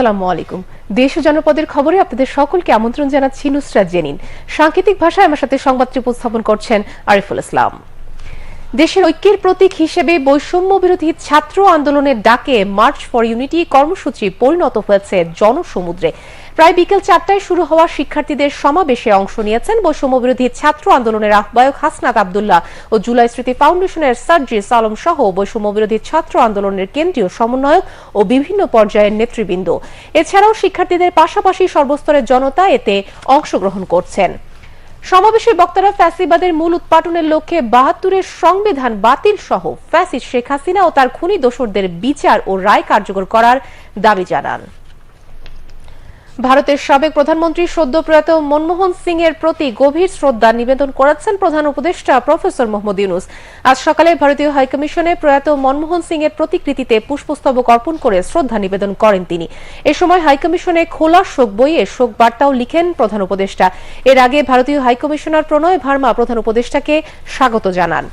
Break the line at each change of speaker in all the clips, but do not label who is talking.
আসসালামু আলাইকুম দেশ ও জনপদের খবরে আপনাদের সকলকে আমন্ত্রণ জানাচ্ছি নুসরাত জেনিন সাংকেতিক ভাষায় আমার সাথে সংবাদটি উপস্থাপন করছেন আরিফুল ইসলাম দেশের ঐক্যের প্রতীক হিসেবে বৈষম্য বিরোধী ছাত্র আন্দোলনের ডাকে মার্চ ফর ইউনিটি কর্মসূচি পরিণত হয়েছে জনসমুদ্রে প্রায় বিকেল চারটায় শুরু হওয়া শিক্ষার্থীদের সমাবেশে অংশ নিয়েছেন বৈষম্য বিরোধী ছাত্র আন্দোলনের আহ্বায়ক হাসনাত আবদুল্লাহ ও জুলাই স্মৃতি ফাউন্ডেশনের সার্জিস আলম সহ বৈষম্য বিরোধী ছাত্র আন্দোলনের কেন্দ্রীয় সমন্বয়ক ও বিভিন্ন পর্যায়ের নেতৃবৃন্দ এছাড়াও শিক্ষার্থীদের পাশাপাশি সর্বস্তরের জনতা এতে অংশগ্রহণ করছেন সমাবেশে বক্তারা ফ্যাসিবাদের মূল উৎপাটনের লক্ষ্যে বাহাত্তরের সংবিধান বাতিল সহ ফ্যাসিস্ট শেখ হাসিনা ও তার খুনি দোসরদের বিচার ও রায় কার্যকর করার দাবি জানান ভারতের সাবেক প্রধানমন্ত্রী সদ্য প্রয়াত মনমোহন সিং এর প্রতি গভীর শ্রদ্ধা নিবেদন করেছেন প্রধান উপদেষ্টা প্রফেসর মোহাম্মদ ইউনুস আজ সকালে ভারতীয় হাইকমিশনে প্রয়াত মনমোহন সিং এর প্রতিকৃতিতে পুষ্পস্তবক অর্পণ করে শ্রদ্ধা নিবেদন করেন তিনি এ সময় হাইকমিশনে খোলা শোক বইয়ে শোক বার্তাও লিখেন প্রধান উপদেষ্টা এর আগে ভারতীয় হাইকমিশনার প্রণয় ভার্মা প্রধান উপদেষ্টাকে স্বাগত জানান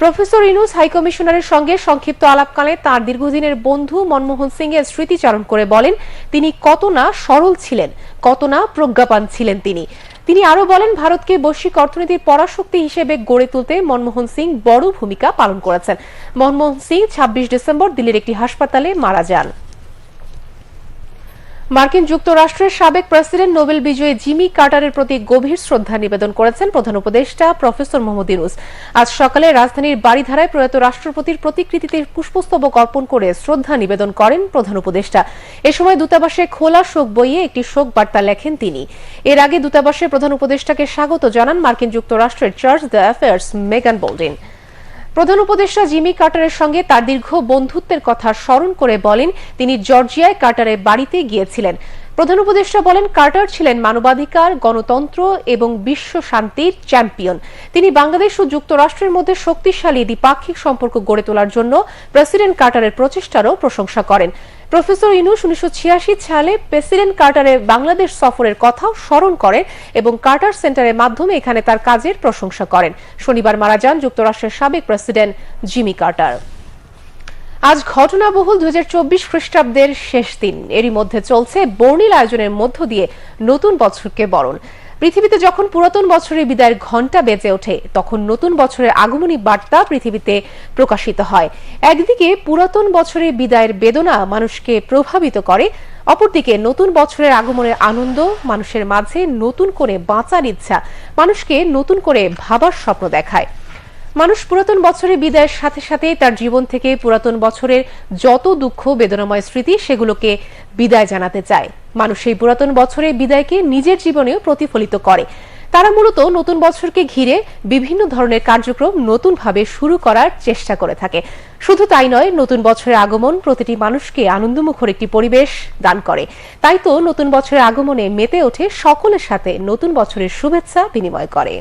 প্রফেসর ইনুস কমিশনারের সঙ্গে সংক্ষিপ্ত আলাপকালে তার দীর্ঘদিনের বন্ধু মনমোহন সিং এর স্মৃতিচারণ করে বলেন তিনি কত না সরল ছিলেন কত না প্রজ্ঞাপান ছিলেন তিনি তিনি আরও বলেন ভারতকে বৈশ্বিক অর্থনীতির পরাশক্তি হিসেবে গড়ে তুলতে মনমোহন সিং বড় ভূমিকা পালন করেছেন মনমোহন সিং ছাব্বিশ ডিসেম্বর দিল্লির একটি হাসপাতালে মারা যান মার্কিন যুক্তরাষ্ট্রের সাবেক প্রেসিডেন্ট নোবেল বিজয়ী জিমি কার্টারের প্রতি গভীর শ্রদ্ধা নিবেদন করেছেন প্রধান উপদেষ্টা প্রফেসর মোহাম্মদ ইউনুস আজ সকালে রাজধানীর বাড়িধারায় প্রয়াত রাষ্ট্রপতির প্রতিকৃতিতে পুষ্পস্তবক অর্পণ করে শ্রদ্ধা নিবেদন করেন প্রধান উপদেষ্টা এ সময় দূতাবাসে খোলা শোক বইয়ে একটি শোক বার্তা লেখেন তিনি এর আগে দূতাবাসে প্রধান উপদেষ্টাকে স্বাগত জানান মার্কিন যুক্তরাষ্ট্রের চার্চ দ্য অ্যাফেয়ার্স মেগান বোল্ডিন প্রধান উপদেষ্টা জিমি কার্টারের সঙ্গে তার দীর্ঘ বন্ধুত্বের কথা স্মরণ করে বলেন তিনি জর্জিয়ায় কার্টারের বাড়িতে গিয়েছিলেন প্রধান উপদেষ্টা বলেন কার্টার ছিলেন মানবাধিকার গণতন্ত্র এবং বিশ্ব শান্তির চ্যাম্পিয়ন তিনি বাংলাদেশ ও যুক্তরাষ্ট্রের মধ্যে শক্তিশালী দ্বিপাক্ষিক সম্পর্ক গড়ে তোলার জন্য প্রেসিডেন্ট কার্টারের প্রচেষ্টারও প্রশংসা করেন প্রফেসর ইনুস উনিশশো সালে প্রেসিডেন্ট কার্টারের বাংলাদেশ সফরের কথাও স্মরণ করেন এবং কার্টার সেন্টারের মাধ্যমে এখানে তার কাজের প্রশংসা করেন শনিবার মারা যান যুক্তরাষ্ট্রের সাবেক প্রেসিডেন্ট জিমি কার্টার আজ ঘটনাবহুল দু হাজার চব্বিশ খ্রিস্টাব্দের শেষ দিন এরই মধ্যে চলছে বর্ণিল আয়োজনের মধ্য দিয়ে নতুন বছরকে বরণ পৃথিবীতে যখন পুরাতন বছরের বিদায়ের ঘণ্টা বেজে ওঠে তখন নতুন বছরের আগমনী বার্তা পৃথিবীতে প্রকাশিত হয় একদিকে পুরাতন বছরের বিদায়ের বেদনা মানুষকে প্রভাবিত করে অপরদিকে নতুন বছরের আগমনের আনন্দ মানুষের মাঝে নতুন করে বাঁচার ইচ্ছা মানুষকে নতুন করে ভাবার স্বপ্ন দেখায় মানুষ পুরাতন বছরে বিদায়ের সাথে সাথে তার জীবন থেকে পুরাতন বছরের যত দুঃখ বেদনাময় স্মৃতি সেগুলোকে বিদায় জানাতে চায় মানুষ এই পুরাতন বছরে বিদায়কে নিজের জীবনেও প্রতিফলিত করে তারা মূলত নতুন বছরকে ঘিরে বিভিন্ন ধরনের কার্যক্রম নতুনভাবে শুরু করার চেষ্টা করে থাকে শুধু তাই নয় নতুন বছরের আগমন প্রতিটি মানুষকে আনন্দমুখর একটি পরিবেশ দান করে তাই তো নতুন বছরের আগমনে মেতে ওঠে সকলের সাথে নতুন বছরের শুভেচ্ছা বিনিময় করে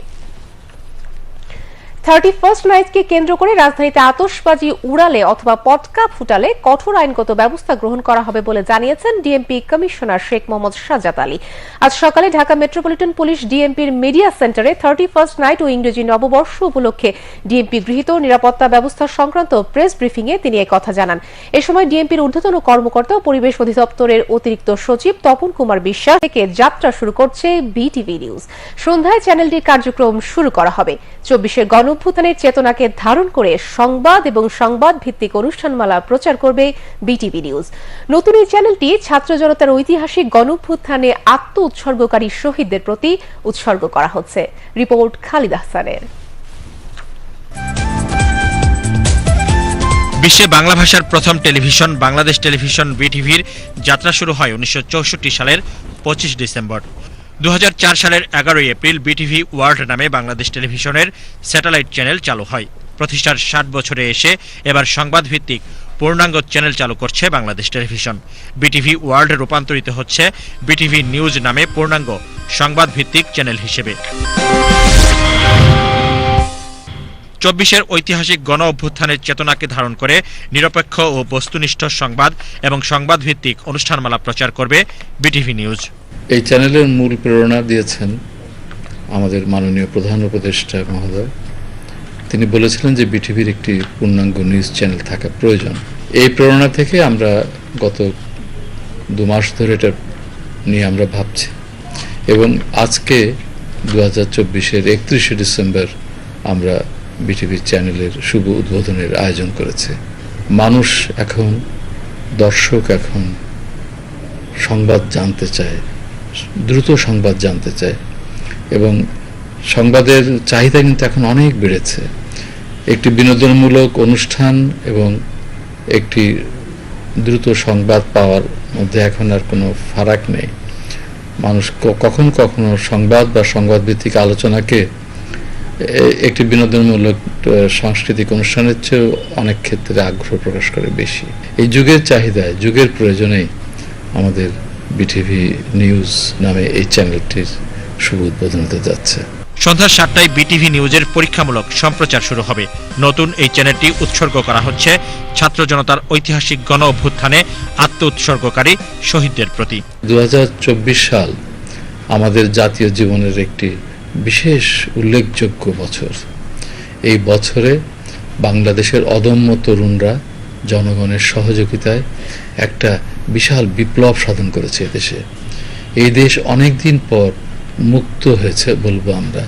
থার্টি ফার্স্ট নাইটকে কেন্দ্র করে রাজধানীতে আতসবাজি উড়ালে অথবা পটকা ফুটালে কঠোর আইনগত ব্যবস্থা গ্রহণ করা হবে বলে জানিয়েছেন ডিএমপি কমিশনার শেখ মোহাম্মদ সাজাত আলী আজ সকালে ঢাকা মেট্রোপলিটন পুলিশ ডিএমপির মিডিয়া সেন্টারে থার্টি ফার্স্ট নাইট ও ইংরেজি নববর্ষ উপলক্ষে ডিএমপি গৃহীত নিরাপত্তা ব্যবস্থা সংক্রান্ত প্রেস ব্রিফিংয়ে তিনি কথা জানান এ সময় ডিএমপির ঊর্ধ্বতন কর্মকর্তা ও পরিবেশ অধিদপ্তরের অতিরিক্ত সচিব তপন কুমার বিশ্বাস থেকে যাত্রা শুরু করছে বিটিভি নিউজ সন্ধ্যায় চ্যানেলটির কার্যক্রম শুরু করা হবে চব্বিশের গণ গণঅভ্যুত্থানের চেতনাকে ধারণ করে সংবাদ এবং সংবাদ ভিত্তিক অনুষ্ঠানমালা প্রচার করবে বিটিভি নিউজ নতুন এই চ্যানেলটি ছাত্র জনতার ঐতিহাসিক গণঅভ্যুত্থানে আত্ম উৎসর্গকারী শহীদদের প্রতি উৎসর্গ করা হচ্ছে রিপোর্ট খালিদ আহসানের
বিশ্বে বাংলা ভাষার প্রথম টেলিভিশন বাংলাদেশ টেলিভিশন বিটিভির যাত্রা শুরু হয় উনিশশো সালের পঁচিশ ডিসেম্বর দু সালের এগারোই এপ্রিল বিটিভি ওয়ার্ল্ড নামে বাংলাদেশ টেলিভিশনের স্যাটেলাইট চ্যানেল চালু হয় প্রতিষ্ঠার ষাট বছরে এসে এবার সংবাদভিত্তিক পূর্ণাঙ্গ চ্যানেল চালু করছে বাংলাদেশ টেলিভিশন বিটিভি ওয়ার্ল্ড রূপান্তরিত হচ্ছে বিটিভি নিউজ নামে পূর্ণাঙ্গ সংবাদভিত্তিক চ্যানেল হিসেবে চব্বিশের ঐতিহাসিক গণ অভ্যুত্থানের চেতনাকে ধারণ করে নিরপেক্ষ ও বস্তুনিষ্ঠ সংবাদ এবং সংবাদভিত্তিক অনুষ্ঠানমালা প্রচার করবে বিটিভি নিউজ
এই চ্যানেলের মূল প্রেরণা দিয়েছেন আমাদের মাননীয় প্রধান উপদেষ্টা মহোদয় তিনি বলেছিলেন যে বিটিভির একটি পূর্ণাঙ্গ নিউজ চ্যানেল থাকা প্রয়োজন এই প্রেরণা থেকে আমরা গত দু মাস ধরে এটা নিয়ে আমরা ভাবছি এবং আজকে দু হাজার চব্বিশের একত্রিশে ডিসেম্বর আমরা বিটিভির চ্যানেলের শুভ উদ্বোধনের আয়োজন করেছে মানুষ এখন দর্শক এখন সংবাদ জানতে চায় দ্রুত সংবাদ জানতে চায় এবং সংবাদের চাহিদা কিন্তু এখন অনেক বেড়েছে একটি বিনোদনমূলক অনুষ্ঠান এবং একটি দ্রুত সংবাদ পাওয়ার মধ্যে এখন আর কোনো ফারাক নেই মানুষ কখন কখনো সংবাদ বা সংবাদ ভিত্তিক আলোচনাকে একটি বিনোদনমূলক সাংস্কৃতিক অনুষ্ঠানের চেয়েও অনেক ক্ষেত্রে আগ্রহ প্রকাশ করে বেশি এই যুগের চাহিদায় যুগের প্রয়োজনেই আমাদের বিটিভি নিউজ নামে এই চ্যানেলটির শুভ উদ্বোধন হতে যাচ্ছে
সন্ধ্যা সাতটায় বিটিভি নিউজের পরীক্ষামূলক সম্প্রচার শুরু হবে নতুন এই চ্যানেলটি উৎসর্গ করা হচ্ছে ছাত্র জনতার ঐতিহাসিক গণ অভ্যুত্থানে আত্ম উৎসর্গকারী শহীদদের প্রতি
দু সাল আমাদের জাতীয় জীবনের একটি বিশেষ উল্লেখযোগ্য বছর এই বছরে বাংলাদেশের অদম্য তরুণরা জনগণের সহযোগিতায় একটা বিশাল বিপ্লব সাধন করেছে দেশে এই দেশ অনেক দিন পর মুক্ত হয়েছে বলবো আমরা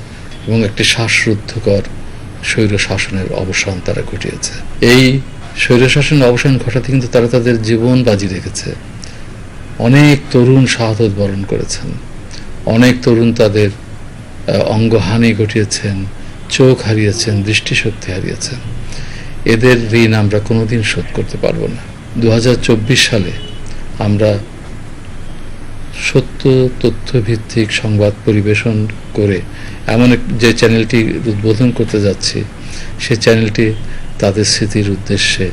এবং একটি শ্বাসরুদ্ধকর স্বৈর শাসনের অবসান তারা ঘটিয়েছে এই স্বৈর শাসনের অবসান ঘটাতে কিন্তু তারা তাদের জীবন বাজি রেখেছে অনেক তরুণ শাহাদত বরণ করেছেন অনেক তরুণ তাদের অঙ্গহানি ঘটিয়েছেন চোখ হারিয়েছেন দৃষ্টিশক্তি হারিয়েছেন এদের ঋণ আমরা কোনোদিন শোধ করতে পারবো না দু সালে আমরা সত্য তথ্যভিত্তিক সংবাদ পরিবেশন করে এমন যে চ্যানেলটি উদ্বোধন করতে যাচ্ছি সে চ্যানেলটি তাদের স্মৃতির উদ্দেশ্যে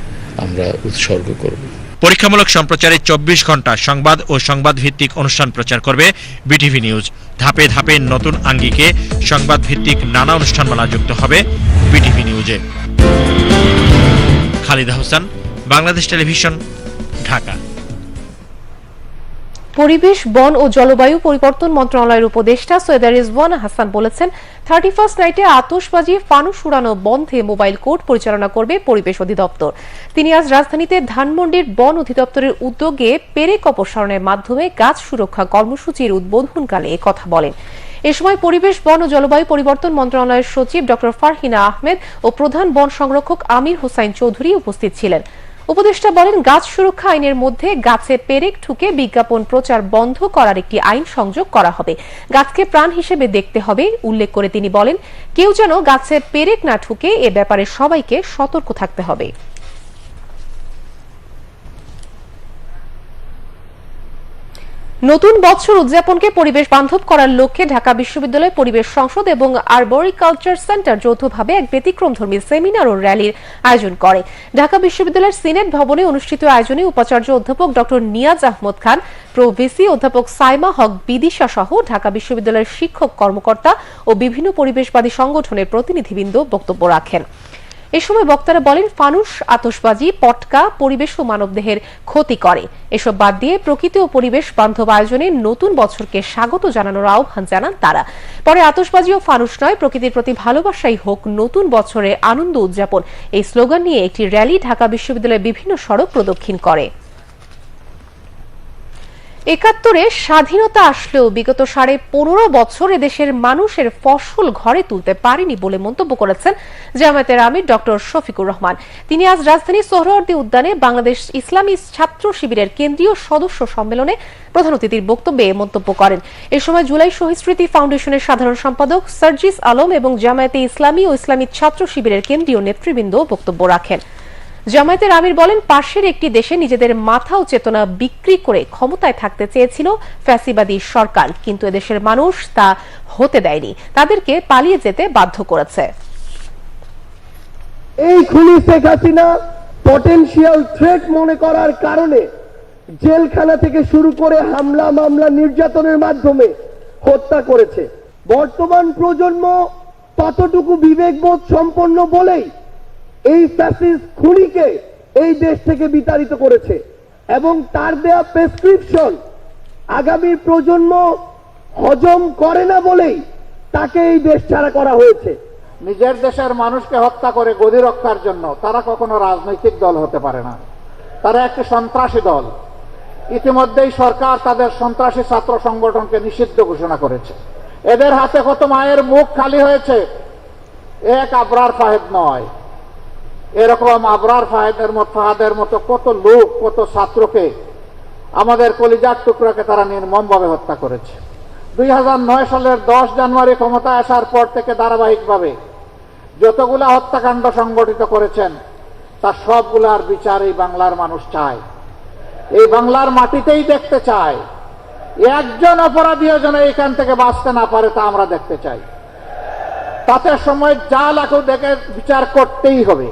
আমরা উৎসর্গ করব
পরীক্ষামূলক সম্প্রচারে চব্বিশ ঘন্টা সংবাদ ও সংবাদ ভিত্তিক অনুষ্ঠান প্রচার করবে বিটিভি নিউজ ধাপে ধাপে নতুন আঙ্গিকে সংবাদ ভিত্তিক নানা অনুষ্ঠানমালা যুক্ত হবে বিটিভি কলেজে খালিদা হোসেন বাংলাদেশ টেলিভিশন ঢাকা
পরিবেশ বন ও জলবায়ু পরিবর্তন মন্ত্রণালয়ের উপদেষ্টা সৈয়দ রিজওয়ান হাসান বলেছেন থার্টি ফার্স্ট নাইটে আতসবাজি ফানুস উড়ানো বন্ধে মোবাইল কোর্ট পরিচালনা করবে পরিবেশ অধিদপ্তর তিনি আজ রাজধানীতে ধানমন্ডির বন অধিদপ্তরের উদ্যোগে পেরেক অপসারণের মাধ্যমে গাছ সুরক্ষা কর্মসূচির উদ্বোধনকালে কথা বলেন এ সময় পরিবেশ বন ও জলবায়ু পরিবর্তন মন্ত্রণালয়ের সচিব ডক্টর ফারহিনা আহমেদ ও প্রধান বন সংরক্ষক আমির হোসাইন চৌধুরী উপস্থিত ছিলেন উপদেষ্টা বলেন গাছ সুরক্ষা আইনের মধ্যে গাছে পেরেক ঠুকে বিজ্ঞাপন প্রচার বন্ধ করার একটি আইন সংযোগ করা হবে গাছকে প্রাণ হিসেবে দেখতে হবে উল্লেখ করে তিনি বলেন কেউ যেন গাছে পেরেক না ঠুকে এ ব্যাপারে সবাইকে সতর্ক থাকতে হবে নতুন বছর উদযাপনকে পরিবেশ বান্ধব করার লক্ষ্যে ঢাকা বিশ্ববিদ্যালয় পরিবেশ সংসদ এবং কালচার সেন্টার যৌথভাবে এক ব্যতিক্রমধর্মী সেমিনার ও র্যালির আয়োজন করে ঢাকা বিশ্ববিদ্যালয়ের সিনেট ভবনে অনুষ্ঠিত আয়োজনে উপাচার্য অধ্যাপক ডক্টর নিয়াজ আহমদ খান ভিসি অধ্যাপক সাইমা হক বিদিশা সহ ঢাকা বিশ্ববিদ্যালয়ের শিক্ষক কর্মকর্তা ও বিভিন্ন পরিবেশবাদী সংগঠনের প্রতিনিধিবৃন্দ বক্তব্য রাখেন এ সময় বক্তারা বলেন ফানুস আতসবাজি পটকা পরিবেশ ও মানবদেহের ক্ষতি করে এসব বাদ দিয়ে প্রকৃতি ও পরিবেশ বান্ধব আয়োজনে নতুন বছরকে স্বাগত জানানোর আহ্বান জানান তারা পরে আতসবাজি ও ফানুস নয় প্রকৃতির প্রতি ভালোবাসাই হোক নতুন বছরে আনন্দ উদযাপন এই স্লোগান নিয়ে একটি র্যালি ঢাকা বিশ্ববিদ্যালয়ের বিভিন্ন সড়ক প্রদক্ষিণ করে একাত্তরে স্বাধীনতা আসলেও বিগত সাড়ে পনেরো বছর দেশের মানুষের ফসল ঘরে তুলতে পারেনি বলে মন্তব্য করেছেন জামায়াতের আমির ডক্টর শফিকুর রহমান তিনি আজ রাজধানী সোহরাওয়ার্দী উদ্যানে বাংলাদেশ ইসলামী ছাত্র শিবিরের কেন্দ্রীয় সদস্য সম্মেলনে প্রধান অতিথির বক্তব্যে মন্তব্য করেন এ সময় জুলাই শহীদ স্মৃতি ফাউন্ডেশনের সাধারণ সম্পাদক সার্জিস আলম এবং জামায়াতে ইসলামী ও ইসলামী ছাত্র শিবিরের কেন্দ্রীয় নেতৃবৃন্দ বক্তব্য রাখেন জামায়াতের আমির বলেন পাশের একটি দেশে নিজেদের মাথা ও চেতনা বিক্রি করে ক্ষমতায় থাকতে চেয়েছিল ফ্যাসিবাদী সরকার কিন্তু এদেশের মানুষ তা হতে দেয়নি তাদেরকে পালিয়ে যেতে বাধ্য করেছে
এই খুনি শেখ হাসিনা পটেন্সিয়াল থ্রেট মনে করার কারণে জেলখানা থেকে শুরু করে হামলা মামলা নির্যাতনের মাধ্যমে হত্যা করেছে বর্তমান প্রজন্ম ততটুকু বিবেকবোধ সম্পন্ন বলেই এই ফ্যাসিস খুনিকে এই দেশ থেকে বিতাড়িত করেছে এবং তার দেয়া প্রেসক্রিপশন আগামী প্রজন্ম হজম করে না বলেই তাকে এই দেশ ছাড়া করা হয়েছে
নিজের দেশের মানুষকে হত্যা করে গদি রক্ষার জন্য তারা কখনো রাজনৈতিক দল হতে পারে না তারা একটি সন্ত্রাসী দল ইতিমধ্যেই সরকার তাদের সন্ত্রাসী ছাত্র সংগঠনকে নিষিদ্ধ ঘোষণা করেছে এদের হাতে কত মায়ের মুখ খালি হয়েছে এক আবরার ফাহেদ নয় এরকম আবরার ফাহেদের মতো ফাহাদের মতো কত লোক কত ছাত্রকে আমাদের কলিজার টুকরাকে তারা নির্মমভাবে হত্যা করেছে দুই সালের দশ জানুয়ারি ক্ষমতা আসার পর থেকে ধারাবাহিকভাবে যতগুলা হত্যাকাণ্ড সংগঠিত করেছেন তার সবগুলার বিচার এই বাংলার মানুষ চায় এই বাংলার মাটিতেই দেখতে চায় একজন অপরাধী যেন এখান থেকে বাঁচতে না পারে তা আমরা দেখতে চাই তাতে সময় যা লাগুক দেখে বিচার করতেই হবে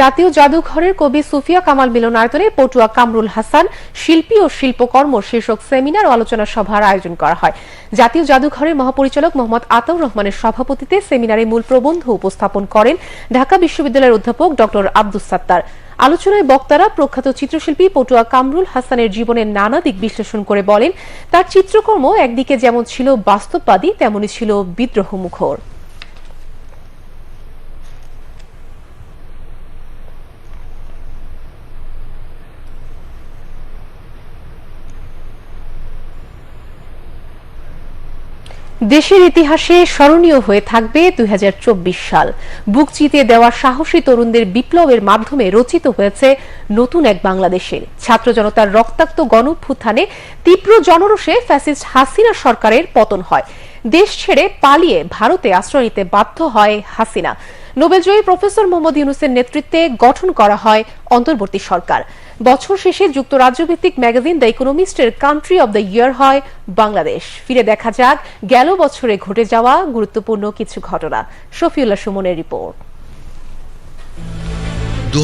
জাতীয় জাদুঘরের কবি সুফিয়া কামাল মিলনায়তনে পটুয়া কামরুল হাসান শিল্পী ও শিল্পকর্ম শীর্ষক সেমিনার ও আলোচনা সভার আয়োজন করা হয় জাতীয় জাদুঘরের মহাপরিচালক মোহাম্মদ আতাউর রহমানের সভাপতিতে সেমিনারে মূল প্রবন্ধ উপস্থাপন করেন ঢাকা বিশ্ববিদ্যালয়ের অধ্যাপক ডক্টর আব্দুস সাত্তার আলোচনায় বক্তারা প্রখ্যাত চিত্রশিল্পী পটুয়া কামরুল হাসানের জীবনের নানা দিক বিশ্লেষণ করে বলেন তার চিত্রকর্ম একদিকে যেমন ছিল বাস্তববাদী তেমনই ছিল বিদ্রোহমুখর দেশের ইতিহাসে স্মরণীয় হয়ে থাকবে দুই সাল বুক চিতে দেওয়া সাহসী তরুণদের বিপ্লবের মাধ্যমে রচিত হয়েছে নতুন এক বাংলাদেশের ছাত্র জনতার রক্তাক্ত গণভ্যুত্থানে তীব্র জনরোষে ফ্যাসিস্ট হাসিনা সরকারের পতন হয় দেশ ছেড়ে পালিয়ে ভারতে আশ্রয় নিতে বাধ্য হয় হাসিনা নোবেলজয়ী প্রফেসর মোহাম্মদ ইউনুসের নেতৃত্বে গঠন করা হয় অন্তর্বর্তী সরকার বছর শেষে যুক্তরাজ্যভিত্তিক ম্যাগাজিন দ্য ইকোনমিস্টের কান্ট্রি অব দ্য ইয়ার হয় বাংলাদেশ ফিরে দেখা যাক গেল বছরে ঘটে যাওয়া গুরুত্বপূর্ণ কিছু ঘটনা শফিউল্লাহ সুমনের রিপোর্ট
দু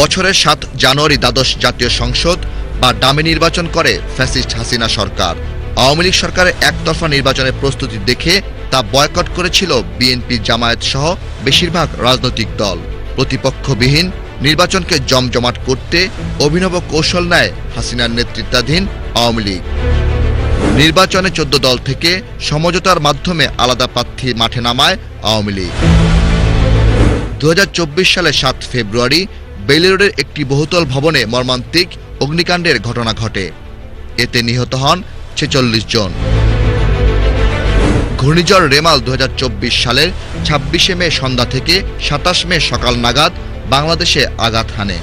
বছরের সাত জানুয়ারি দ্বাদশ জাতীয় সংসদ বা ডামে নির্বাচন করে ফ্যাসিস্ট হাসিনা সরকার আওয়ামী লীগ সরকারের একতরফা নির্বাচনের প্রস্তুতি দেখে তা বয়কট করেছিল বিএনপি জামায়াত সহ বেশিরভাগ রাজনৈতিক দল প্রতিপক্ষবিহীন নির্বাচনকে জমজমাট করতে অভিনব কৌশল নেয় হাসিনার নেতৃত্বাধীন আওয়ামী লীগ নির্বাচনে চোদ্দ দল থেকে সমঝোতার মাধ্যমে আলাদা প্রার্থী মাঠে নামায় আওয়ামী লীগ দু সালের সাত ফেব্রুয়ারি বেলিরোডের একটি বহুতল ভবনে মর্মান্তিক অগ্নিকাণ্ডের ঘটনা ঘটে এতে নিহত হন ছেচল্লিশ জন ঘূর্ণিঝড় রেমাল দু সালের ছাব্বিশে মে সন্ধ্যা থেকে সাতাশ মে সকাল নাগাদ বাংলাদেশে আঘাত হানে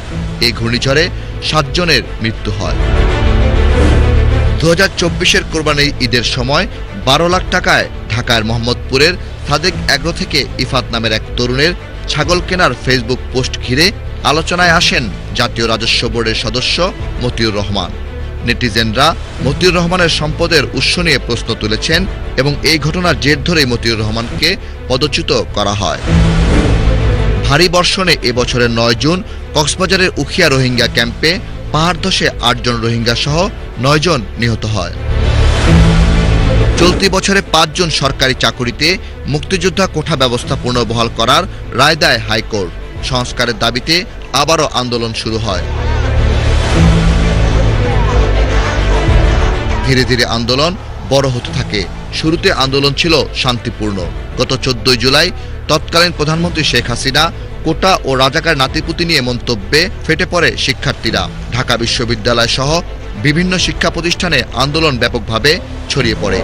এই ঘূর্ণিঝড়ে সাতজনের মৃত্যু হয় দু হাজার চব্বিশের কোরবানির ঈদের সময় বারো লাখ টাকায় ঢাকার মোহাম্মদপুরের সাদেক এগ্রো থেকে ইফাত নামের এক তরুণের ছাগল কেনার ফেসবুক পোস্ট ঘিরে আলোচনায় আসেন জাতীয় রাজস্ব বোর্ডের সদস্য মতিউর রহমান নেটিজেনরা মতিউর রহমানের সম্পদের উৎস নিয়ে প্রশ্ন তুলেছেন এবং এই ঘটনার জের ধরে মতিউর রহমানকে পদচ্যুত করা হয় ভারী বর্ষণে এবছরের নয় জুন কক্সবাজারের উখিয়া রোহিঙ্গা ক্যাম্পে পাহাড় ধসে আটজন রোহিঙ্গা সহ নয়জন নিহত হয় চলতি বছরে পাঁচজন সরকারি চাকুরিতে মুক্তিযোদ্ধা কোঠা ব্যবস্থা পুনর্বহাল করার রায় দেয় হাইকোর্ট সংস্কারের দাবিতে আবারও আন্দোলন শুরু হয় ধীরে ধীরে আন্দোলন বড় হতে থাকে শুরুতে আন্দোলন ছিল শান্তিপূর্ণ গত চোদ্দই জুলাই তৎকালীন প্রধানমন্ত্রী শেখ হাসিনা কোটা ও রাজাকার নাতিপুতি নিয়ে মন্তব্যে ফেটে পড়ে শিক্ষার্থীরা ঢাকা বিশ্ববিদ্যালয় সহ বিভিন্ন শিক্ষা প্রতিষ্ঠানে আন্দোলন ব্যাপকভাবে ছড়িয়ে পড়ে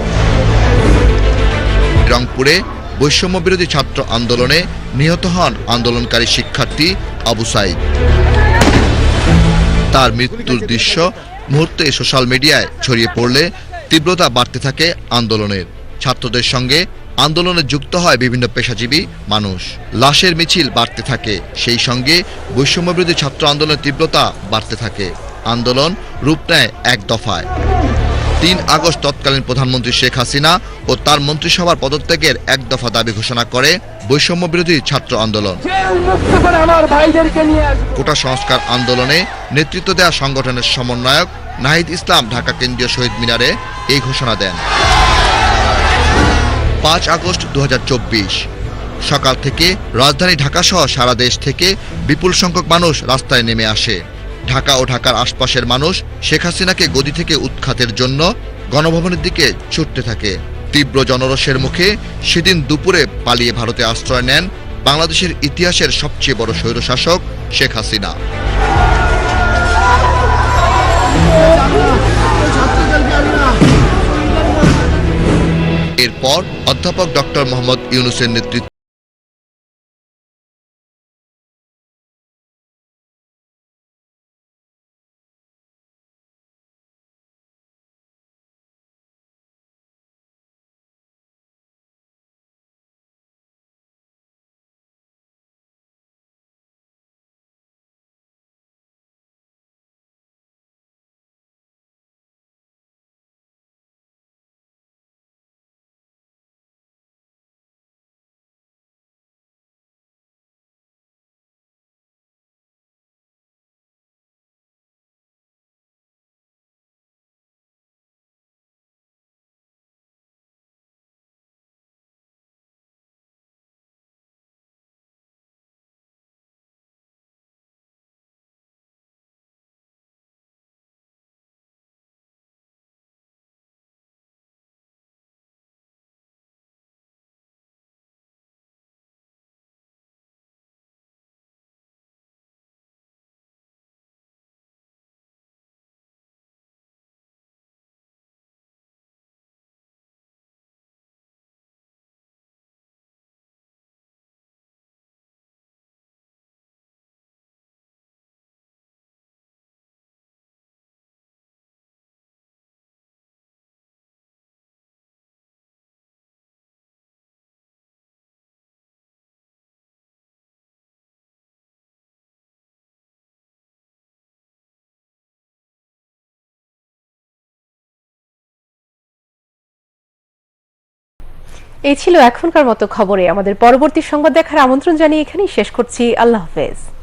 রংপুরে বৈষম্য বিরোধী ছাত্র আন্দোলনে নিহত হন আন্দোলনকারী শিক্ষার্থী আবু সাইদ তার মৃত্যুর দৃশ্য মুহূর্তে সোশ্যাল মিডিয়ায় ছড়িয়ে পড়লে তীব্রতা বাড়তে থাকে আন্দোলনের ছাত্রদের সঙ্গে আন্দোলনে যুক্ত হয় বিভিন্ন পেশাজীবী মানুষ লাশের মিছিল বাড়তে থাকে সেই সঙ্গে বৈষম্যবিরোধী ছাত্র আন্দোলনের তীব্রতা বাড়তে থাকে আন্দোলন রূপ নেয় এক দফায় তিন আগস্ট তৎকালীন প্রধানমন্ত্রী শেখ হাসিনা ও তার মন্ত্রিসভার পদত্যাগের এক দফা দাবি ঘোষণা করে বৈষম্য বিরোধী ছাত্র আন্দোলন কোটা সংস্কার আন্দোলনে নেতৃত্ব দেয়া সংগঠনের সমন্বয়ক নাহিদ ইসলাম ঢাকা কেন্দ্রীয় শহীদ মিনারে এই ঘোষণা দেন পাঁচ আগস্ট দু সকাল থেকে রাজধানী ঢাকাসহ সারা দেশ থেকে বিপুল সংখ্যক মানুষ রাস্তায় নেমে আসে ঢাকা ও ঢাকার আশপাশের মানুষ শেখ হাসিনাকে গদি থেকে উৎখাতের জন্য গণভবনের দিকে ছুটতে থাকে তীব্র জনরসের মুখে সেদিন দুপুরে পালিয়ে ভারতে আশ্রয় নেন বাংলাদেশের ইতিহাসের সবচেয়ে বড় স্বৈরশাসক শেখ হাসিনা পর অধ্যাপক ডক্টর মোহাম্মদ ইউনুসের নেতৃত্বে
এই ছিল এখনকার মতো খবরে আমাদের পরবর্তী সংবাদ দেখার আমন্ত্রণ জানিয়ে এখানেই শেষ করছি আল্লাহ হাফেজ